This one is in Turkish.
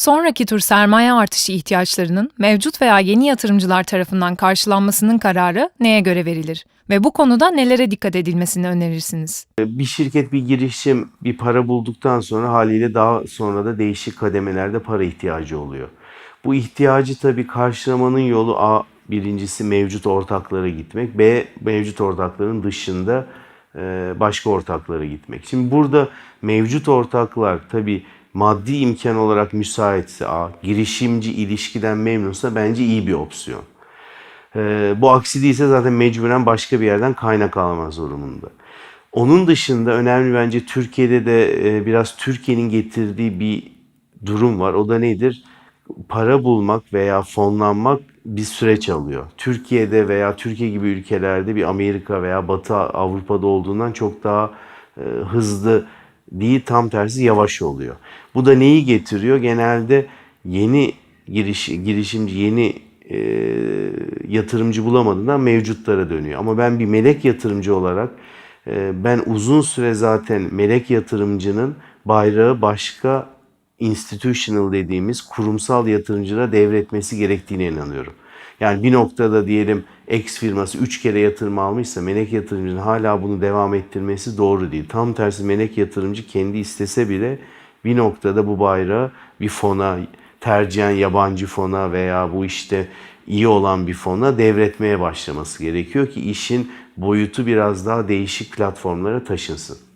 Sonraki tur sermaye artışı ihtiyaçlarının mevcut veya yeni yatırımcılar tarafından karşılanmasının kararı neye göre verilir ve bu konuda nelere dikkat edilmesini önerirsiniz? Bir şirket, bir girişim bir para bulduktan sonra haliyle daha sonra da değişik kademelerde para ihtiyacı oluyor. Bu ihtiyacı tabii karşılamanın yolu A birincisi mevcut ortaklara gitmek, B mevcut ortakların dışında e, başka ortaklara gitmek. Şimdi burada mevcut ortaklar tabii maddi imkan olarak müsaitse A, girişimci ilişkiden memnunsa bence iyi bir opsiyon. Ee, bu aksi değilse zaten mecburen başka bir yerden kaynak alma durumunda. Onun dışında önemli bence Türkiye'de de e, biraz Türkiye'nin getirdiği bir durum var. O da nedir? Para bulmak veya fonlanmak bir süreç alıyor. Türkiye'de veya Türkiye gibi ülkelerde bir Amerika veya Batı Avrupa'da olduğundan çok daha e, hızlı değil tam tersi yavaş oluyor. Bu da neyi getiriyor? Genelde yeni giriş, girişimci, yeni e, yatırımcı bulamadığından mevcutlara dönüyor. Ama ben bir melek yatırımcı olarak e, ben uzun süre zaten melek yatırımcının bayrağı başka institutional dediğimiz kurumsal yatırımcılara devretmesi gerektiğine inanıyorum. Yani bir noktada diyelim X firması 3 kere yatırım almışsa melek yatırımcının hala bunu devam ettirmesi doğru değil. Tam tersi melek yatırımcı kendi istese bile bir noktada bu bayrağı bir fona, tercihen yabancı fona veya bu işte iyi olan bir fona devretmeye başlaması gerekiyor ki işin boyutu biraz daha değişik platformlara taşınsın.